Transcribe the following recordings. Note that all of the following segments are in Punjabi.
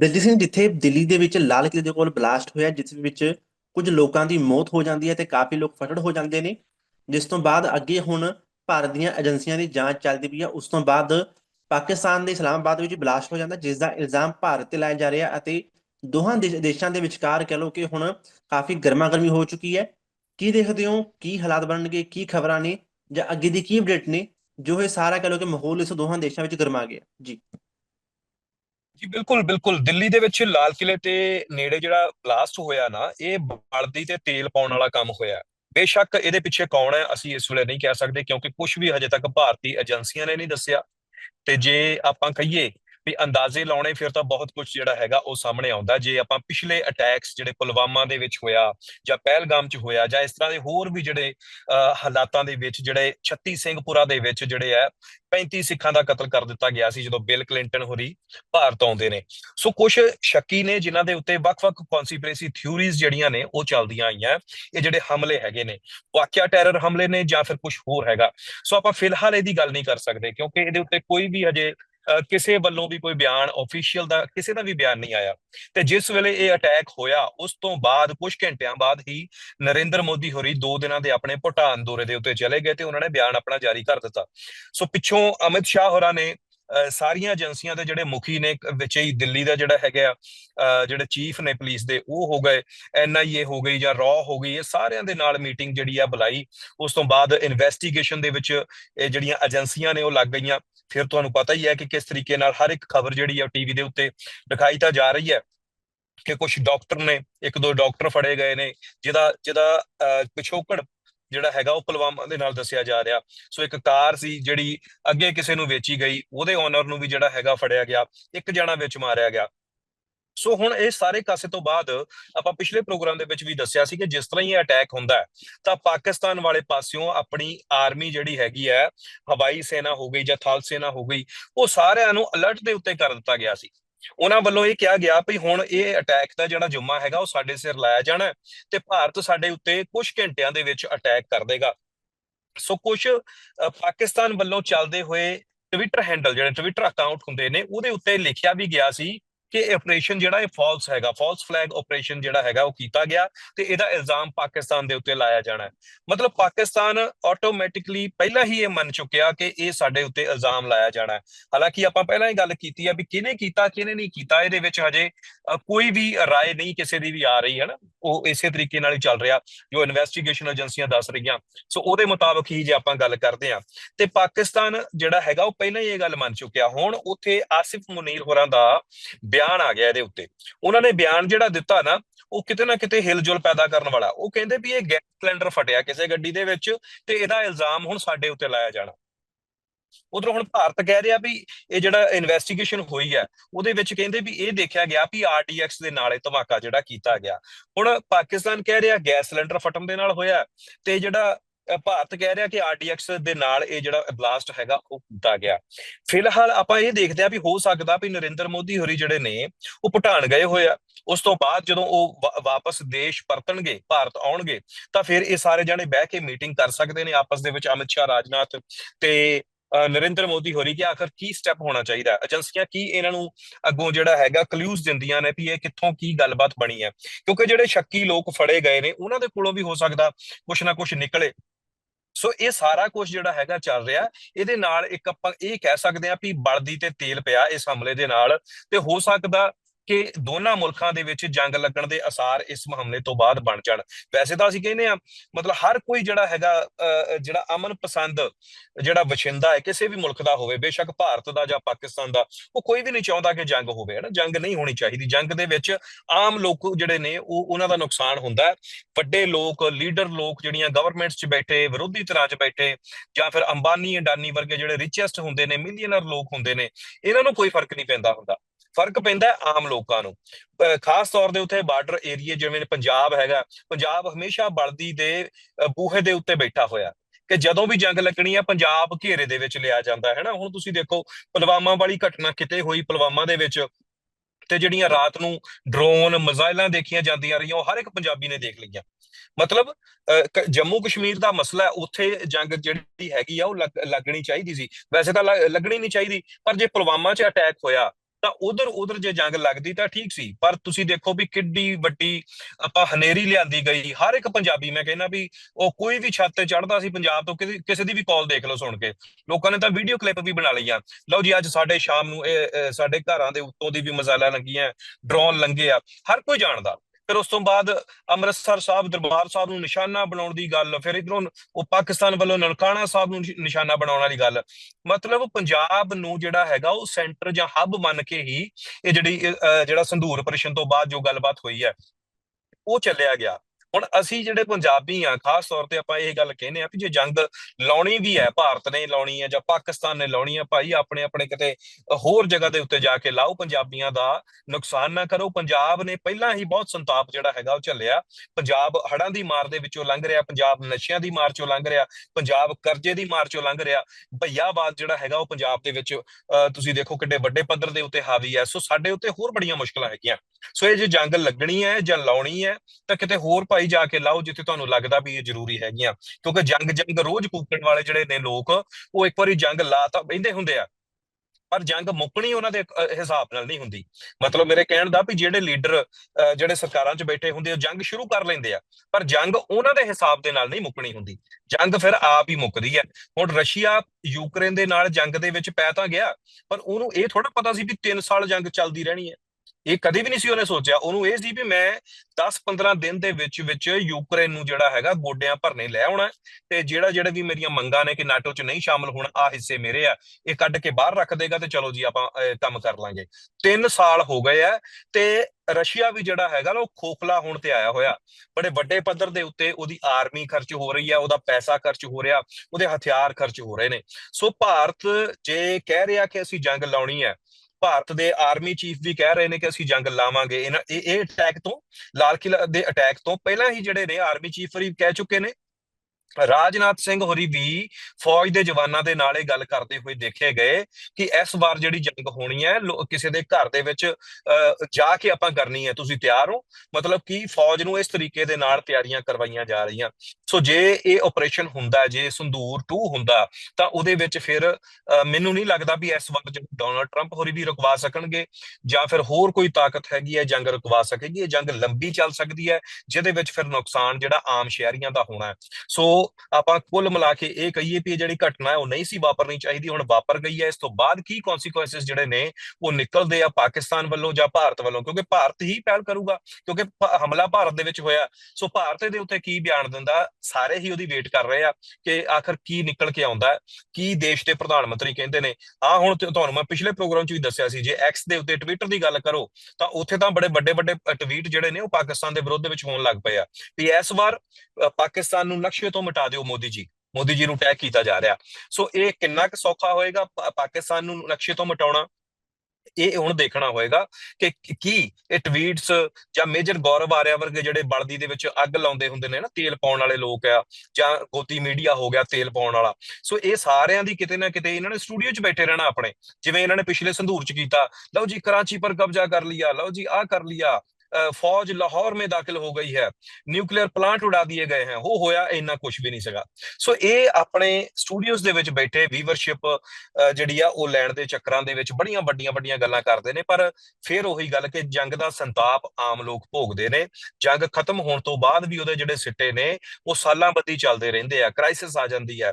ਦਿਲਜੀਤ ਸਿੰਘ ਜਿੱਥੇ ਦਿੱਲੀ ਦੇ ਵਿੱਚ ਲਾਲ ਕਿਲੇ ਦੇ ਕੋਲ ਬਲਾਸਟ ਹੋਇਆ, ਜਿਸ ਵਿੱਚ ਕੁਝ ਲੋਕਾਂ ਦੀ ਮੌਤ ਹੋ ਜਾਂਦੀ ਹੈ ਤੇ ਕਾਫੀ ਲੋਕ ਫਟੜ ਹੋ ਜਾਂਦੇ ਨੇ, ਜਿਸ ਤੋਂ ਬਾਅਦ ਅੱਗੇ ਹੁਣ ਭਾਰਤ ਦੀਆਂ ਏਜੰਸੀਆਂ ਦੀ ਜਾਂਚ ਚੱਲਦੀ ਪਈ ਹੈ, ਉਸ ਤੋਂ ਬਾਅਦ ਪਾਕਿਸਤਾਨ ਦੇ ਇਸਲਾਮਾਬਾਦ ਵਿੱਚ ਬਲਾਸਟ ਹੋ ਜਾਂਦਾ, ਜਿਸ ਦਾ ਇਲਜ਼ਾਮ ਭਾਰਤ ਤੇ ਲਾਇਆ ਜਾ ਰਿਹਾ ਅਤੇ ਦੋਹਾਂ ਦੇਸ਼- ਦੇਸ਼ਾਂ ਦੇ ਵਿਚਕਾਰ ਕਹਿ ਲਓ ਕਿ ਹੁਣ ਕਾਫੀ ਗਰਮਾ ਗਰਮੀ ਹੋ ਚੁੱਕੀ ਹੈ। ਕੀ ਦੇਖਦੇ ਹੋ? ਕੀ ਹਾਲਾਤ ਬਣਨਗੇ? ਕੀ ਖਬਰਾਂ ਨੇ? ਜਾਂ ਅੱਗੇ ਦੀ ਕੀ ਅਪਡੇਟ ਨੇ? ਜੋ ਇਹ ਸਾਰਾ ਕਹਿ ਲਓ ਕਿ ਮਾਹੌਲ ਇਸ ਦੋਹਾਂ ਦੇਸ਼ਾਂ ਵਿੱਚ ਗਰਮਾ ਗਿਆ। ਜੀ। ਜੀ, ਬਿਲਕੁਲ ਬਿਲਕੁਲ। ਦਿੱਲੀ ਦੇ ਵਿੱਚ ਲਾਲ ਕਿਲੇ ਤੇ ਨੇੜੇ ਜਿਹੜਾ ਬਲਾਸਟ ਹੋਇਆ ਨਾ, ਇਹ ਬਲਦੀ ਤੇ ਤੇਲ ਪਾਉਣ ਵਾਲਾ ਕੰਮ ਹੋਇਆ। ਬੇਸ਼ੱਕ ਇਹਦੇ ਪਿੱਛੇ ਕੌਣ ਹੈ, ਅਸੀਂ ਇਸ ਵੇਲੇ ਨਹੀਂ ਕਹਿ ਸਕਦੇ, ਕਿਉਂਕਿ ਕੁਝ ਵੀ ਹਜੇ ਤੱਕ ਭਾਰਤੀ ਏਜੰਸੀਆਂ ਨੇ ਨਹੀਂ ਦੱਸਿਆ। ਤੇ ਜੇ ਆਪਾਂ ਕਹੀਏ ਵੀ ਅੰਦਾਜ਼ੇ ਲਾਉਣੇ ਫਿਰ ਤਾਂ ਬਹੁਤ ਕੁਝ ਜਿਹੜਾ ਹੈਗਾ ਉਹ ਸਾਹਮਣੇ ਆਉਂਦਾ। ਜੇ ਆਪਾਂ ਪਿਛਲੇ ਅਟੈਕਸ ਜਿਹੜੇ ਪੁਲਵਾਮਾ ਦੇ ਵਿੱਚ ਹੋਇਆ ਜਾਂ ਪਹਿਲਗਾਮ 'ਚ ਹੋਇਆ ਜਾਂ ਇਸ ਤਰ੍ਹਾਂ ਦੇ ਹੋਰ ਵੀ ਜਿਹੜੇ ਹਾਲਾਤਾਂ ਦੇ ਵਿੱਚ ਜਿਹੜੇ 36 ਸਿੰਘਪੁਰਾ ਦੇ ਵਿੱਚ ਜਿਹੜੇ ਆ 35 ਸਿੱਖਾਂ ਦਾ ਕਤਲ ਕਰ ਦਿੱਤਾ ਗਿਆ ਸੀ ਜਦੋਂ ਬਿਲ ਕਲਿੰਟਨ ਹੋਰੀ ਭਾਰਤ ਆਉਂਦੇ ਨੇ। ਸੋ ਕੁਝ ਸ਼ੱਕੀ ਨੇ ਜਿਨ੍ਹਾਂ ਦੇ ਉੱਤੇ ਵੱਖ-ਵੱਖ ਕਨਸਪੀਰੇਸੀ ਥਿਊਰੀਜ਼ ਜਿਹੜੀਆਂ ਨੇ ਉਹ ਚੱਲਦੀਆਂ ਆਈਆਂ। ਇਹ ਜਿਹੜੇ ਹਮਲੇ ਹੈਗੇ ਨੇ, ਵਾਕਿਆ ਟੈਰਰ ਹਮਲੇ ਨੇ ਜਾਂ ਫਿਰ ਕੁਝ ਹੋਰ ਹੈਗਾ। ਸੋ ਆਪਾਂ ਫਿਲਹਾਲ ਇਹਦੀ ਗੱਲ ਨਹੀਂ ਕਰ ਸਕਦੇ ਕਿਉਂਕਿ ਇਹਦੇ ਉੱਤੇ ਕੋਈ ਵੀ ਹਜੇ ਕਿਸੇ ਵੱਲੋਂ ਵੀ ਕੋਈ ਬਿਆਨ ਆਫੀਸ਼ੀਅਲ ਦਾ ਕਿਸੇ ਦਾ ਵੀ ਬਿਆਨ ਨਹੀਂ ਆਇਆ। ਤੇ ਜਿਸ ਵੇਲੇ ਇਹ ਅਟੈਕ ਹੋਇਆ, ਉਸ ਤੋਂ ਬਾਅਦ ਕੁਝ ਘੰਟਿਆਂ ਬਾਅਦ ਹੀ ਨਰਿੰਦਰ ਮੋਦੀ ਹੋਰੀ ਦੋ ਦਿਨਾਂ ਦੇ ਆਪਣੇ ਭੂਟਾਨ ਦੌਰੇ ਦੇ ਉੱਤੇ ਚਲੇ ਗਏ ਤੇ ਉਹਨਾਂ ਨੇ ਬਿਆਨ ਆਪਣਾ ਜਾਰੀ ਕਰ ਦਿੱਤਾ। ਸੋ ਪਿੱਛੋਂ ਅਮਿਤ ਸ਼ਾਹ ਹੋਰਾਂ ਨੇ ਸਾਰੀਆਂ ਏਜੰਸੀਆਂ ਦੇ ਜਿਹੜੇ ਮੁਖੀ ਨੇ ਵਿੱਚ ਹੀ ਦਿੱਲੀ ਦਾ ਜਿਹੜਾ ਹੈਗਾ ਜਿਹੜੇ ਚੀਫ ਨੇ ਪੁਲਿਸ ਦੇ, ਉਹ ਹੋ ਗਏ ਐਨਆਈਏ ਹੋ ਗਈ ਜਾਂ ਰॉ ਹੋ ਗਈ, ਇਹ ਸਾਰਿਆਂ ਦੇ ਨਾਲ ਮੀਟਿੰਗ ਜਿਹੜੀ ਆ ਬੁਲਾਈ। ਉਸ ਤੋਂ ਬਾਅਦ ਇਨਵੈਸਟੀਗੇਸ਼ਨ ਦੇ ਵਿੱਚ ਇਹ ਜਿਹੜੀਆਂ ਏਜੰਸੀਆਂ ਨੇ ਉਹ ਲੱਗ ਗਈਆਂ। ਫਿਰ ਤੁਹਾਨੂੰ ਪਤਾ ਹੀ ਹੈ ਕਿ ਕਿਸ ਤਰੀਕੇ ਨਾਲ ਹਰ ਇੱਕ ਖਬਰ ਜਿਹੜੀ ਆ ਟੀਵੀ ਦੇ ਉੱਤੇ ਦਿਖਾਈ ਤਾਂ ਜਾ ਰਹੀ ਹੈ ਕਿ ਕੁਝ ਡਾਕਟਰ ਨੇ ਇੱਕ ਦੋ ਡਾਕਟਰ ਫੜੇ ਗਏ ਨੇ ਜਿਹਦਾ ਜਿਹਦਾ ਅਹ, ਪਿਛੋਕੜ ਜਿਹੜਾ ਹੈਗਾ ਉਹ ਪੁਲਵਾਮਾ ਦੇ ਨਾਲ ਦੱਸਿਆ ਜਾ ਰਿਹਾ। ਸੋ ਇੱਕ ਕਾਰ ਸੀ ਜਿਹੜੀ ਅੱਗੇ ਕਿਸੇ ਨੂੰ ਵੇਚੀ ਗਈ ਉਹਦੇ ਓਨਰ ਨੂੰ ਵੀ ਜਿਹੜਾ ਹੈਗਾ ਫੜਿਆ ਗਿਆ ਇੱਕ ਜਣਾ ਵਿੱਚ ਮਾਰਿਆ ਗਿਆ। ਸੋ ਹੁਣ ਇਹ ਸਾਰੇ ਕਾਸੇ ਤੋਂ ਬਾਅਦ ਆਪਾਂ ਪਿਛਲੇ ਪ੍ਰੋਗਰਾਮ ਦੇ ਵਿੱਚ ਵੀ ਦੱਸਿਆ ਸੀ ਕਿ ਜਿਸ ਤਰ੍ਹਾਂ ਹੀ ਇਹ ਅਟੈਕ ਹੁੰਦਾ ਹੈ, ਤਾਂ ਪਾਕਿਸਤਾਨ ਵਾਲੇ ਪਾਸਿਓਂ ਆਪਣੀ ਆਰਮੀ ਜਿਹੜੀ ਹੈਗੀ ਹੈ, ਹਵਾਈ ਸੈਨਾ ਹੋ ਗਈ ਜਾਂ ਥਲ ਸੈਨਾ ਹੋ ਗਈ, ਉਹ ਸਾਰਿਆਂ ਨੂੰ ਅਲਰਟ ਦੇ ਉੱਤੇ ਕਰ ਦਿੱਤਾ ਗਿਆ ਸੀ। ਉਹਨਾਂ ਵੱਲੋਂ ਇਹ ਕਿਹਾ ਗਿਆ ਵੀ ਹੁਣ ਇਹ ਅਟੈਕ ਦਾ ਜਿਹੜਾ ਜੁਮਾ ਹੈਗਾ, ਉਹ ਸਾਡੇ ਸਿਰ ਲਾਇਆ ਜਾਣਾ ਹੈ ਤੇ ਭਾਰਤ ਸਾਡੇ ਉੱਤੇ ਕੁਝ ਘੰਟਿਆਂ ਦੇ ਵਿੱਚ ਅਟੈਕ ਕਰ ਦੇਗਾ। ਸੋ ਕੁਝ ਪਾਕਿਸਤਾਨ ਵੱਲੋਂ ਚੱਲਦੇ ਹੋਏ ਟਵਿੱਟਰ ਹੈਂਡਲ ਜਿਹੜੇ ਟਵਿੱਟਰ ਅਕਾਊਂਟ ਹੁੰਦੇ ਨੇ, ਉਹਦੇ ਉੱਤੇ ਲਿਖਿਆ ਵੀ ਗਿਆ ਸੀ ਕਿ ਇਹ ਆਪਰੇਸ਼ਨ ਜਿਹੜਾ ਇਹ ਫਾਲਸ ਹੈਗਾ ਫਾਲਸ ਫਲੈਗ ਆਪਰੇਸ਼ਨ ਜਿਹੜਾ ਹੈਗਾ ਉਹ ਕੀਤਾ ਗਿਆ ਤੇ ਇਹਦਾ ਇਲਜ਼ਾਮ ਪਾਕਿਸਤਾਨ ਦੇ ਉੱਤੇ ਲਾਇਆ ਜਾਣਾ ਹੈ। ਮਤਲਬ ਪਾਕਿਸਤਾਨ ਆਟੋਮੈਟਿਕਲੀ ਪਹਿਲਾਂ ਹੀ ਇਹ ਮੰਨ ਚੁੱਕਿਆ ਕਿ ਇਹ ਸਾਡੇ ਉੱਤੇ ਇਲਜ਼ਾਮ ਲਾਇਆ ਜਾਣਾ ਹੈ। ਹਾਲਾਂਕਿ ਆਪਾਂ ਪਹਿਲਾਂ ਹੀ ਗੱਲ ਕੀਤੀ ਆ ਵੀ ਕਿਹਨੇ ਕੀਤਾ, ਕਿਹਨੇ ਨਹੀਂ ਕੀਤਾ, ਇਹਦੇ ਵਿੱਚ ਹਜੇ ਕੋਈ ਵੀ ਰਾਏ ਨਹੀਂ ਕਿਸੇ ਦੀ ਵੀ ਆ ਰਹੀ ਹੈ ਨਾ। ਉਹ ਇਸੇ ਤਰੀਕੇ ਨਾਲ ਹੀ ਚੱਲ ਰਿਹਾ, ਜੋ ਇਨਵੈਸਟੀਗੇਸ਼ਨ ਏਜੰਸੀਆਂ ਦੱਸ ਰਹੀਆਂ। ਸੋ ਉਹਦੇ ਮੁਤਾਬਕ ਹੀ ਜੇ ਆਪਾਂ ਗੱਲ ਕਰਦੇ ਆ ਤੇ ਪਾਕਿਸਤਾਨ ਜਿਹੜਾ ਹੈਗਾ ਉਹ ਪਹਿਲਾਂ ਹੀ ਇਹ ਗੱਲ ਮੰਨ ਚੁੱਕਿਆ। ਹੁਣ ਉੱਥੇ ਆਸਿਫ ਮੁਨੀਰ ਹੋਰਾਂ ਦਾ ਬਿਆਨ ਆ ਗਿਆ ਇਹਦੇ ਉੱਤੇ। ਉਹਨਾਂ ਨੇ ਬਿਆਨ ਜਿਹੜਾ ਦਿੱਤਾ ਨਾ, ਉਹ ਕਿਤੇ ਨਾ ਕਿਤੇ ਹਿਲਜੁਲ ਪੈਦਾ ਕਰਨ ਵਾਲਾ। ਉਹ ਕਹਿੰਦੇ ਵੀ ਇਹ ਗੈਸ ਸਿਲੰਡਰ ਫਟਿਆ ਕਿਸੇ ਗੱਡੀ ਦੇ ਵਿੱਚ ਤੇ ਇਹਦਾ ਇਲਜ਼ਾਮ ਹੁਣ ਸਾਡੇ ਉੱਤੇ ਲਾਇਆ ਜਾਣਾ। ਉਧਰੋਂ ਹੁਣ ਭਾਰਤ ਕਹਿ ਰਿਹਾ ਵੀ ਇਹ ਜਿਹੜਾ ਇਨਵੈਸਟੀਗੇਸ਼ਨ ਹੋਈ ਹੈ, ਉਹਦੇ ਵਿੱਚ ਕਹਿੰਦੇ ਵੀ ਇਹ ਦੇਖਿਆ ਗਿਆ ਵੀ ਆਰਡੀਐਕਸ ਦੇ ਨਾਲ ਇਹ ਧਮਾਕਾ ਜਿਹੜਾ ਕੀਤਾ ਗਿਆ। ਹੁਣ ਪਾਕਿਸਤਾਨ ਕਹਿ ਰਿਹਾ ਗੈਸ ਸਿਲੰਡਰ ਫਟਣ ਦੇ ਨਾਲ ਹੋਇਆ ਤੇ ਜਿਹੜਾ ਭਾਰਤ ਕਹਿ ਰਿਹਾ ਕਿ ਆਰਡੀਐਕਸ ਦੇ ਨਾਲ ਇਹ ਜਿਹੜਾ ਬਲਾਸਟ ਹੈਗਾ, ਉਹ ਕੀਤਾ ਗਿਆ। ਫਿਲਹਾਲ ਆਪਾਂ ਇਹ ਦੇਖਦੇ ਆ ਵੀ ਹੋ ਸਕਦਾ ਵੀ ਨਰਿੰਦਰ ਮੋਦੀ ਹੋਰੀ ਜਿਹੜੇ ਨੇ, ਉਹ ਭੂਟਾਨ ਗਏ ਹੋਏ ਆ। ਉਸ ਤੋਂ ਬਾਅਦ ਜਦੋਂ ਉਹ ਵਾ- ਵਾਪਸ ਦੇਸ਼ ਪਰਤਣਗੇ, ਭਾਰਤ ਆਉਣਗੇ, ਤਾਂ ਫਿਰ ਇਹ ਸਾਰੇ ਜਾਣੇ ਬਹਿ ਕੇ ਮੀਟਿੰਗ ਕਰ ਸਕਦੇ ਨੇ ਆਪਸ ਦੇ ਵਿੱਚ, ਅਮਿਤ ਸ਼ਾਹ, ਰਾਜਨਾਥ ਤੇ ਨਰਿੰਦਰ ਮੋਦੀ ਹੋਰੀ ਕਿ ਆਖਰ ਕੀ ਸਟੈਪ ਹੋਣਾ ਚਾਹੀਦਾ? ਏਜੰਸੀਆਂ ਕੀ ਇਹਨਾਂ ਨੂੰ ਅੱਗੋਂ ਜਿਹੜਾ ਹੈਗਾ ਕਲੂਜ਼ ਦਿੰਦੀਆਂ ਨੇ ਵੀ ਇਹ ਕਿੱਥੋਂ ਕੀ ਗੱਲਬਾਤ ਬਣੀ ਹੈ? ਕਿਉਂਕਿ ਜਿਹੜੇ ਸ਼ੱਕੀ ਲੋਕ ਫੜੇ ਗਏ ਨੇ, ਉਹਨਾਂ ਦੇ ਕੋਲੋਂ ਵੀ ਹੋ ਸਕਦਾ ਕੁਛ ਨਾ ਕੁਛ ਨਿਕਲੇ। ਸੋ ਇਹ ਸਾਰਾ ਕੁਝ ਜਿਹੜਾ ਹੈਗਾ ਚੱਲ ਰਿਹਾ। ਇਹਦੇ ਨਾਲ ਇੱਕ ਆਪਾਂ ਇਹ ਕਹਿ ਸਕਦੇ ਹਾਂ ਵੀ ਬਲਦੀ ਤੇ ਤੇਲ ਪਿਆ ਇਸ ਹਮਲੇ ਦੇ ਨਾਲ। ਤੇ ਹੋ ਸਕਦਾ ਕਿ ਦੋਨਾਂ ਮੁਲਕਾਂ ਦੇ ਵਿੱਚ ਜੰਗ ਲੱਗਣ ਦੇ ਅਸਾਰ ਇਸ ਹਮਲੇ ਤੋਂ ਬਾਅਦ ਬਣ ਜਾਣ। ਵੈਸੇ ਤਾਂ ਅਸੀਂ ਕਹਿੰਦੇ ਆ ਮਤਲਬ ਹਰ ਕੋਈ ਜਿਹੜਾ ਹੈਗਾ ਅਹ, ਜਿਹੜਾ ਅਮਨ ਪਸੰਦ ਜਿਹੜਾ ਵਸਿੰਦਾ ਹੈ ਕਿਸੇ ਵੀ ਮੁਲਕ ਦਾ ਹੋਵੇ ਬੇਸ਼ੱਕ ਭਾਰਤ ਦਾ ਜਾਂ ਪਾਕਿਸਤਾਨ ਦਾ ਉਹ ਕੋਈ ਵੀ ਨਹੀਂ ਚਾਹੁੰਦਾ ਕਿ ਜੰਗ ਹੋਵੇ ਹੈ ਨਾ ਜੰਗ ਨਹੀਂ ਹੋਣੀ ਚਾਹੀਦੀ। ਜੰਗ ਦੇ ਵਿੱਚ ਆਮ ਲੋਕ ਜਿਹੜੇ ਨੇ ਉਹ ਉਹਨਾਂ ਦਾ ਨੁਕਸਾਨ ਹੁੰਦਾ ਹੈ। ਵੱਡੇ ਲੋਕ ਲੀਡਰ ਲੋਕ ਜਿਹੜੀਆਂ ਗਵਰਨਮੈਂਟਸ 'ਚ ਬੈਠੇ ਵਿਰੋਧੀ ਧਿਰਾਂ 'ਚ ਬੈਠੇ ਜਾਂ ਫਿਰ ਅੰਬਾਨੀ ਅਡਾਨੀ ਵਰਗੇ ਜਿਹੜੇ ਰਿਚੈਸਟ ਹੁੰਦੇ ਨੇ ਮਿਲੀਅਨਰ ਲੋਕ ਹੁੰਦੇ ਨੇ ਇਹਨਾਂ ਨੂੰ ਕੋਈ ਫ਼ਰਕ ਨਹੀਂ ਪੈਂਦਾ ਹੁੰਦਾ। ਫ਼ਰਕ ਪੈਂਦਾ ਆਮ ਲੋਕਾਂ ਨੂੰ। ਅਹ ਖਾਸ ਤੌਰ ਦੇ ਉੱਤੇ ਬਾਰਡਰ ਏਰੀਆ ਜਿਵੇਂ ਪੰਜਾਬ ਹੈਗਾ ਪੰਜਾਬ ਹਮੇਸ਼ਾ ਬਲਦੀ ਦੇ ਬੂਹੇ ਦੇ ਉੱਤੇ ਬੈਠਾ ਹੋਇਆ ਕਿ ਜਦੋਂ ਵੀ ਜੰਗ ਲੱਗਣੀ ਆ ਪੰਜਾਬ ਘੇਰੇ ਦੇ ਵਿੱਚ ਲਿਆ ਜਾਂਦਾ ਹੈ ਨਾ। ਹੁਣ ਤੁਸੀਂ ਦੇਖੋ ਪੁਲਵਾਮਾ ਵਾਲੀ ਘਟਨਾ ਕਿਤੇ ਹੋਈ ਪੁਲਵਾਮਾ ਦੇ ਵਿੱਚ ਤੇ ਜਿਹੜੀਆਂ ਰਾਤ ਨੂੰ ਡਰੋਨ ਮਜ਼ਾਇਲਾਂ ਦੇਖੀਆਂ ਜਾਂਦੀਆਂ ਰਹੀਆਂ ਉਹ ਹਰ ਇੱਕ ਪੰਜਾਬੀ ਨੇ ਦੇਖ ਲਈਆਂ। ਮਤਲਬ ਅਹ, ਜੰਮੂ ਕਸ਼ਮੀਰ ਦਾ ਮਸਲਾ ਉੱਥੇ ਜੰਗ ਜਿਹੜੀ ਹੈਗੀ ਆ ਉਹ ਲੱਗ- ਲੱਗਣੀ ਚਾਹੀਦੀ ਸੀ। ਵੈਸੇ ਤਾਂ ਲੱਗ- ਲੱਗਣੀ ਨਹੀਂ ਚਾਹੀਦੀ ਪਰ ਜੇ ਪੁਲਵਾਮਾ 'ਚ ਅਟੈਕ ਹੋਇਆ ਤਾਂ ਉਧਰ ਉਧਰ ਜੇ ਜੰਗ ਲੱਗਦੀ ਤਾਂ ਠੀਕ ਸੀ, ਪਰ ਤੁਸੀਂ ਦੇਖੋ ਵੀ ਕਿੱਡੀ ਵੱਡੀ ਆਪਾਂ ਹਨੇਰੀ ਲਿਆਂਦੀ ਗਈ, ਹਰ ਇੱਕ ਪੰਜਾਬੀ ਮੈਂ ਕਹਿੰਦਾ ਵੀ ਉਹ ਕੋਈ ਵੀ ਛੱਤ ਤੇ ਚੜਦਾ ਸੀ ਪੰਜਾਬ ਤੋਂ ਕਿਸੇ ਕਿਸੇ ਦੀ ਵੀ ਕਾਲ ਦੇਖ ਲਓ ਸੁਣ ਕੇ, ਲੋਕਾਂ ਨੇ ਤਾਂ ਵੀਡੀਓ ਕਲਿੱਪ ਵੀ ਬਣਾ ਲਈਆਂ। ਲਓ ਜੀ, ਅੱਜ ਸਾਡੇ ਸ਼ਾਮ ਨੂੰ ਇਹ ਇਹ ਸਾਡੇ ਘਰਾਂ ਦੇ ਉੱਤੋਂ ਦੀ ਵੀ ਮਜ਼ਾਲਾ ਲੰਗੀਆਂ ਡਰੋਨ ਲੰਗੇ ਆ, ਹਰ ਕੋਈ ਜਾਣਦਾ। ਫਿਰ ਉਸ ਤੋਂ ਬਾਅਦ ਅੰਮ੍ਰਿਤਸਰ ਸਾਹਿਬ, ਦਰਬਾਰ ਸਾਹਿਬ ਨੂੰ ਨਿਸ਼ਾਨਾ ਬਣਾਉਣ ਦੀ ਗੱਲ, ਫਿਰ ਇਧਰੋਂ ਉਹ ਪਾਕਿਸਤਾਨ ਵੱਲੋਂ ਨਨਕਾਣਾ ਸਾਹਿਬ ਨੂੰ ਨਿਸ਼ਾਨਾ ਬਣਾਉਣ ਵਾਲੀ ਗੱਲ। ਮਤਲਬ ਪੰਜਾਬ ਨੂੰ ਜਿਹੜਾ ਹੈਗਾ ਉਹ ਸੈਂਟਰ ਜਾਂ ਹੱਬ ਮੰਨ ਕੇ ਹੀ ਇਹ ਜਿਹੜੀ ਜਿਹੜਾ ਸੰਧੂਰ ਆਪਰੇਸ਼ਨ ਤੋਂ ਬਾਅਦ ਜੋ ਗੱਲਬਾਤ ਹੋਈ ਹੈ, ਉਹ ਚੱਲਿਆ ਗਿਆ। ਹੁਣ ਅਸੀਂ ਜਿਹੜੇ ਪੰਜਾਬੀ ਆ ਖਾਸ ਤੌਰ ਤੇ ਆਪਾਂ ਇਹ ਗੱਲ ਕਹਿੰਦੇ ਆ ਵੀ ਜੇ ਜੰਗ ਲਾਉਣੀ ਵੀ ਹੈ ਭਾਰਤ ਨੇ ਲਾਉਣੀ ਹੈ ਜਾਂ ਪਾਕਿਸਤਾਨ ਨੇ ਲਾਉਣੀ ਹੈ ਭਾਈ ਆਪਣੇ ਆਪਣੇ ਕਿਤੇ ਹੋਰ ਜਗ੍ਹਾ ਦੇ ਉੱਤੇ ਜਾ ਕੇ ਲਾਓ ਪੰਜਾਬੀਆਂ ਦਾ ਨੁਕਸਾਨ ਨਾ ਕਰੋ। ਪੰਜਾਬ ਨੇ ਪਹਿਲਾਂ ਹੀ ਬਹੁਤ ਸੰਤਾਪ ਜਿਹੜਾ ਹੈਗਾ ਉਹ ਝੱਲਿਆ। ਪੰਜਾਬ ਹੜ੍ਹਾਂ ਦੀ ਮਾਰ ਦੇ ਵਿੱਚੋਂ ਲੰਘ ਰਿਹਾ ਪੰਜਾਬ ਨਸ਼ਿਆਂ ਦੀ ਮਾਰ ਚੋਂ ਲੰਘ ਰਿਹਾ ਪੰਜਾਬ ਕਰਜ਼ੇ ਦੀ ਮਾਰ ਚੋਂ ਲੰਘ ਰਿਹਾ। ਭਈਆਵਾਦ ਜਿਹੜਾ ਹੈਗਾ ਉਹ ਪੰਜਾਬ ਦੇ ਵਿੱਚ ਅਹ, ਤੁਸੀਂ ਦੇਖੋ ਕਿੱਡੇ ਵੱਡੇ ਪੱਧਰ ਦੇ ਉੱਤੇ ਹਾਵੀ ਹੈ। ਸੋ ਸਾਡੇ ਉੱਤੇ ਹੋਰ ਬੜੀਆਂ ਮੁਸ਼ਕਲਾਂ ਹੈਗੀਆਂ। ਸੋ ਇਹ ਜੇ ਜੰਗ ਲੱਗਣੀ ਹੈ ਜਾਂ ਲਾਉਣੀ ਹੈ ਤਾਂ ਕਿਤੇ ਹੋਰ ਭਾਈ ਜਾ ਕੇ ਲਾਓ ਜਿੱਥੇ ਤੁਹਾਨੂੰ ਲੱਗਦਾ ਵੀ ਇਹ ਜ਼ਰੂਰੀ ਹੈਗੀਆਂ। ਕਿਉਂਕਿ ਜੰਗ ਜੰਗ ਰੋਜ਼ ਕੂਕਣ ਵਾਲੇ ਜਿਹੜੇ ਨੇ ਲੋਕ ਉਹ ਇੱਕ ਵਾਰੀ ਜੰਗ ਲਾ ਤਾਂ ਬਹਿੰਦੇ ਹੁੰਦੇ ਆ। ਪਰ ਜੰਗ ਮੁੱਕਣੀ ਉਹਨਾਂ ਦੇ ਹਿਸਾਬ ਨਾਲ ਨਹੀਂ ਹੁੰਦੀ। ਮਤਲਬ ਮੇਰੇ ਕਹਿਣ ਦਾ ਵੀ ਜਿਹੜੇ ਲੀਡਰ ਅਹ, ਜਿਹੜੇ ਸਰਕਾਰਾਂ 'ਚ ਬੈਠੇ ਹੁੰਦੇ ਉਹ ਜੰਗ ਸ਼ੁਰੂ ਕਰ ਲੈਂਦੇ ਆ। ਪਰ ਜੰਗ ਉਹਨਾਂ ਦੇ ਹਿਸਾਬ ਦੇ ਨਾਲ ਨਹੀਂ ਮੁੱਕਣੀ ਹੁੰਦੀ। ਜੰਗ ਫਿਰ ਆਪ ਹੀ ਮੁੱਕਦੀ ਹੈ। ਹੁਣ ਰਸ਼ੀਆ ਯੂਕਰੇਨ ਦੇ ਨਾਲ ਜੰਗ ਦੇ ਵਿੱਚ ਪੈ ਤਾਂ ਗਿਆ ਪਰ ਉਹਨੂੰ ਇਹ ਥੋੜਾ ਪਤਾ ਸੀ ਵੀ 3 ਸਾਲ ਜੰਗ ਚੱਲਦੀ ਰਹਿਣੀ ਹੈ। ਇਹ ਕਦੇ ਵੀ ਨਹੀਂ ਸੀ ਉਹਨੇ ਸੋਚਿਆ। ਉਹਨੂੰ ਇਹ ਸੀ ਵੀ ਮੈਂ 10-15 ਦਿਨ ਦੇ ਵਿੱਚ ਵਿੱਚ ਯੂਕਰੇਨ ਨੂੰ ਜਿਹੜਾ ਹੈਗਾ ਗੋਡਿਆਂ ਭਰਨੇ ਲੈ ਆਉਣਾ ਤੇ ਜਿਹੜਾ ਜਿਹੜਾ ਵੀ ਮੇਰੀਆਂ ਮੰਗਾਂ ਨੇ ਕਿ ਨਾਟੋ 'ਚ ਨਹੀਂ ਸ਼ਾਮਲ ਹੋਣਾ ਆ ਹਿੱਸੇ ਮੇਰੇ ਆ, ਇਹ ਕੱਢ ਕੇ ਬਾਹਰ ਰੱਖ ਦੇਗਾ ਤੇ ਚਲੋ ਜੀ ਆਪਾਂ ਕੰਮ ਕਰ ਲਾਂਗੇ। 3 ਸਾਲ ਹੋ ਗਏ ਆ ਤੇ ਰਸ਼ੀਆ ਵੀ ਜਿਹੜਾ ਹੈਗਾ ਨਾ, ਉਹ ਖੋਖਲਾ ਹੋਣ ਤੇ ਆਇਆ ਹੋਇਆ। ਬੜੇ ਵੱਡੇ ਪੱਧਰ ਦੇ ਉੱਤੇ ਉਹਦੀ ਆਰਮੀ ਖਰਚ ਹੋ ਰਹੀ ਹੈ ਉਹਦਾ ਪੈਸਾ ਖਰਚ ਹੋ ਰਿਹਾ, ਉਹਦੇ ਹਥਿਆਰ ਖਰਚ ਹੋ ਰਹੇ ਨੇ। ਸੋ ਭਾਰਤ ਜੇ ਕਹਿ ਰਿਹਾ ਕਿ ਅਸੀਂ ਜੰਗ ਲਾਉਣੀ ਹੈ ਭਾਰਤ ਦੇ ਆਰਮੀ ਚੀਫ ਵੀ ਕਹਿ ਰਹੇ ਨੇ ਕਿ ਅਸੀਂ ਜੰਗ ਲਾਵਾਂਗੇ। ਇਹਨਾਂ ਇਹ ਇਹ ਅਟੈਕ ਤੋਂ, ਲਾਲ ਕਿਲ੍ਹਾ ਦੇ ਅਟੈਕ ਤੋਂ ਪਹਿਲਾਂ ਹੀ ਜਿਹੜੇ ਨੇ, ਆਰਮੀ ਚੀਫ ਵੀ ਕਹਿ ਚੁੱਕੇ ਨੇ ਰਾਜਨਾਥ ਸਿੰਘ ਹੋਰੀ ਵੀ ਫੌਜ ਦੇ ਜਵਾਨਾਂ ਦੇ ਨਾਲ ਇਹ ਗੱਲ ਕਰਦੇ ਹੋਏ ਦੇਖੇ ਗਏ ਕਿ ਇਸ ਵਾਰ ਜਿਹੜੀ ਜੰਗ ਹੋਣੀ ਹੈ ਕਿਸੇ ਦੇ ਘਰ ਦੇ ਵਿੱਚ ਜਾ ਕੇ ਆਪਾਂ ਕਰਨੀ ਹੈ ਤੁਸੀਂ ਤਿਆਰ ਹੋ? ਮਤਲਬ ਕਿ ਫੌਜ ਨੂੰ ਇਸ ਤਰੀਕੇ ਦੇ ਨਾਲ ਤਿਆਰੀਆਂ ਕਰਵਾਈਆਂ ਜਾ ਰਹੀਆਂ। ਸੋ ਜੇ ਇਹ ਆਪਰੇਸ਼ਨ ਹੁੰਦਾ ਜੇ ਸੰਦੂਰ 2 ਹੁੰਦਾ ਤਾਂ ਉਹਦੇ ਵਿੱਚ ਫਿਰ ਅਹ, ਮੈਨੂੰ ਨਹੀਂ ਲੱਗਦਾ ਵੀ ਇਸ ਵਾਰ ਜਿਹੜਾ ਡੋਨਲਡ ਟਰੰਪ ਹੋਰੀ ਵੀ ਰੁਕਵਾ ਸਕਣਗੇ ਜਾਂ ਫਿਰ ਹੋਰ ਕੋਈ ਤਾਕਤ ਹੈਗੀ ਹੈ ਜੰਗ ਰੁਕਵਾ ਸਕੇਗੀ ਇਹ ਜੰਗ ਲੰਬੀ ਚੱਲ ਸਕਦੀ ਹੈ ਜਿਹਦੇ ਵਿੱਚ ਫਿਰ ਨੁਕਸਾਨ ਜਿਹੜਾ ਆਮ ਸ਼ਹਿਰੀਆਂ ਦਾ ਹੋਣਾ ਸੋ ਆਪਾਂ ਕੁੱਲ ਮਿਲਾ ਕੇ ਇਹ ਕਹੀਏ ਵੀ ਇਹ ਜਿਹੜੀ ਘਟਨਾ ਹੈ ਉਹ ਨਹੀਂ ਸੀ ਵਾਪਰਨੀ ਚਾਹੀਦੀ, ਹੁਣ ਵਾਪਰ ਗਈ ਹੈ। ਇਸ ਤੋਂ ਬਾਅਦ ਕੀ ਕਨਸੀਕੁਐਂਸਸ ਜਿਹੜੇ ਨੇ, ਉਹ ਨਿਕਲਦੇ ਆ ਪਾਕਿਸਤਾਨ ਵੱਲੋਂ ਜਾਂ ਭਾਰਤ ਵੱਲੋਂ, ਕਿਉਂਕਿ ਭਾਰਤ ਹੀ ਪਹਿਲ ਕਰੂਗਾ, ਕਿਉਂਕਿ ਹਮਲਾ ਭਾਰਤ ਦੇ ਵਿੱਚ ਹੋਇਆ। ਸੋ ਭਾਰਤ ਦੇ ਉੱਤੇ ਕੀ ਬਿਆਨ ਦਿੰਦਾ, ਸਾਰੇ ਹੀ ਉਹਦੀ ਵੇਟ ਕਰ ਰਹੇ ਆ ਕਿ ਆਖਰ ਕੀ ਨਿਕਲ ਕੇ ਆਉਂਦਾ, ਕੀ ਦੇਸ਼ ਦੇ ਪ੍ਰਧਾਨ ਮੰਤਰੀ ਕਹਿੰਦੇ ਨੇ। ਆ ਹੁਣ ਤੁਹਾਨੂੰ ਮੈਂ ਪਿਛਲੇ ਪ੍ਰੋਗਰਾਮ 'ਚ ਵੀ ਦੱਸਿਆ ਸੀ, ਜੇ ਐਕਸ ਦੇ ਉੱਤੇ ਟਵਿੱਟਰ ਦੀ ਗੱਲ ਕਰੋ, ਤਾਂ ਉੱਥੇ ਤਾਂ ਬੜੇ ਵੱਡੇ ਵੱਡੇ ਟਵੀਟ ਜਿਹੜੇ ਨੇ ਉਹ ਪਾਕਿਸਤਾਨ ਦੇ ਵਿਰੁੱਧ ਵਿੱਚ ਹੋਣ ਲੱਗ ਪਏ ਆ। ਵੀ ਇਸ ਵਾਰ ਪਾਕਿਸਤਾਨ ਨੂੰ ਨਕਸ਼ੇ ਤੋਂ ਮਿਟਾ ਦਿਓ ਮੋਦੀ ਜੀ। ਮੋਦੀ ਜੀ ਨੂੰ ਟੈਗ ਕੀਤਾ ਜਾ ਰਿਹਾ। ਸੋ ਇਹ ਕਿੰਨਾ ਕੁ ਸੌਖਾ ਹੋਏਗਾ ਪਾਕਿਸਤਾਨ ਨੂੰ ਨਕਸ਼ੇ ਤੋਂ ਮਿਟਾਉਣਾ? ਇਹ ਹੁਣ ਦੇਖਣਾ ਹੋਏਗਾ ਕਿ ਕੀ ਇਹ ਟਵੀਟਸ ਜਾਂ ਮੇਜਰ ਗੌਰਵ ਆਰਿਆ ਵਰਗੇ ਜਿਹੜੇ ਬਲਦੀ ਦੇ ਵਿੱਚ ਅੱਗ ਲਾਉਂਦੇ ਹੁੰਦੇ ਨੇ ਨਾ, ਤੇਲ ਪਾਉਣ ਵਾਲੇ ਲੋਕ ਆ, ਜਾਂ ਗੋਤੀ ਮੀਡੀਆ ਹੋ ਗਿਆ ਤੇਲ ਪਾਉਣ ਵਾਲਾ। ਸੋ ਇਹ ਸਾਰਿਆਂ ਦੀ ਕਿਤੇ ਨਾ ਕਿਤੇ ਇਹਨਾਂ ਨੇ ਸਟੂਡੀਓ 'ਚ ਬੈਠੇ ਰਹਿਣਾ ਆਪਣੇ। ਜਿਵੇਂ ਇਹਨਾਂ ਨੇ ਪਿਛਲੇ ਸੰਧੂਰ 'ਚ ਕੀਤਾ, ਲਓ ਜੀ ਕਰਾਚੀ ਪਰ ਕਬਜ਼ਾ ਕਰ ਲਿਆ, ਲਓ ਜੀ ਆਹ ਕਰ ਲਿਆ। ਫੌਜ ਲਾਹੌਰ ਮੇ ਦਾਖਲ ਹੋ ਗਈ ਹੈ। ਨਿਊਕਲੀਅਰ ਪਲਾਂਟ ਉਡਾ ਦਿਏ ਗਏ ਹਨ ਉਹ ਹੋਇਆ ਇੰਨਾ ਕੁਝ ਵੀ ਨਹੀਂ ਸੀਗਾ। ਸੋ ਇਹ ਆਪਣੇ ਸਟੂਡੀਓਜ਼ ਦੇ ਵਿੱਚ ਬੈਠੇ ਵੀਵਰਸ਼ਿਪ ਜਿਹੜੀ ਆ ਉਹ ਲੈਣ ਦੇ ਚੱਕਰਾਂ ਦੇ ਵਿੱਚ ਬੜੀਆਂ ਵੱਡੀਆਂ ਵੱਡੀਆਂ ਗੱਲਾਂ ਕਰਦੇ ਨੇ। ਪਰ ਫਿਰ ਉਹੀ ਗੱਲ ਕਿ ਜੰਗ ਦਾ ਸੰਤਾਪ ਆਮ ਲੋਕ ਭੋਗਦੇ ਨੇ। ਜੰਗ ਖਤਮ ਹੋਣ ਤੋਂ ਬਾਅਦ ਵੀ ਉਹਦੇ ਜਿਹੜੇ ਸਿੱਟੇ ਨੇ, ਉਹ ਸਾਲਾਂ ਬੱਦੀ ਚੱਲਦੇ ਰਹਿੰਦੇ ਆ। ਕ੍ਰਾਈਸਿਸ ਆ ਜਾਂਦੀ ਹੈ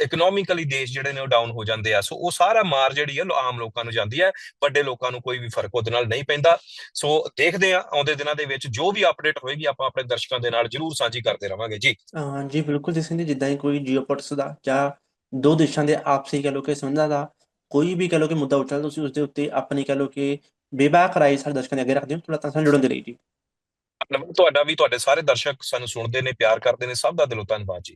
ਇਕਨੋਮਿਕਲੀ ਦੇਸ਼ ਜਿਹੜੇ ਨੇ ਉਹ ਡਾਊਨ ਹੋ ਜਾਂਦੇ ਆ। ਸੋ ਉਹ ਸਾਰਾ ਮਾਰ ਜਿਹੜੀ ਆ ਆਮ ਲੋਕਾਂ ਨੂੰ ਜਾਂਦੀ ਹੈ ਵੱਡੇ ਲੋਕਾਂ ਨੂੰ ਕੋਈ ਵੀ ਫ਼ਰਕ ਉਹਦੇ ਨਾਲ ਨਹੀਂ ਪੈਂਦਾ। ਸੋ ਦੇਖਦੇ ਆ ਆਉਂਦੇ ਦਿਨਾਂ ਦੇ ਵਿੱਚ ਜੋ ਵੀ ਅਪਡੇਟ ਹੋਏਗੀ ਆਪਾਂ ਆਪਣੇ ਦਰਸ਼ਕਾਂ ਦੇ ਨਾਲ ਜਰੂਰ ਸਾਂਝੀ ਕਰਦੇ ਰਵਾਂਗੇ। ਜੀ। ਅਹ ਜੀ ਬਿਲਕੁਲ ਜਿਸ ਨੇ ਜਿੱਦਾਂ ਹੀ ਕੋਈ ਜੀਓਪੋਲਿਟਿਕਸ ਦਾ ਜਾਂ ਦੋ ਦੇਸ਼ਾਂ ਦੇ ਆਪਸੀ ਕਹ ਲੋ ਕਿ ਸੰਬੰਧਾਂ ਦਾ ਕੋਈ ਵੀ ਕਹ ਲੋ ਕਿ ਮੁੱਦਾ ਉੱਠਦਾ ਤੁਸੀਂ ਉਸ ਦੇ ਉੱਤੇ ਆਪਣੀ ਕਹ ਲੋ ਕਿ ਬੇਬਾਕ ਰਾਏ ਸਾਡੇ ਦਰਸ਼ਕਾਂ ਦੇ ਅੱਗੇ ਰੱਖਦੇ ਹੋ ਥੋੜਾ ਤਾਂ ਸਾਨੂੰ ਜੁੜਨ ਦੇ ਲਈ ਜੀ। ਤੁਹਾਡਾ ਵੀ ਤੁਹਾਡੇ ਸਾਰੇ ਦਰਸ਼ਕ ਸਾਨੂੰ ਸੁਣਦੇ ਨੇ ਪਿਆਰ ਕਰਦੇ ਨੇ ਸਭ ਦਾ ਦਿਲੋਂ ਧੰਨਵਾਦ ਜੀ।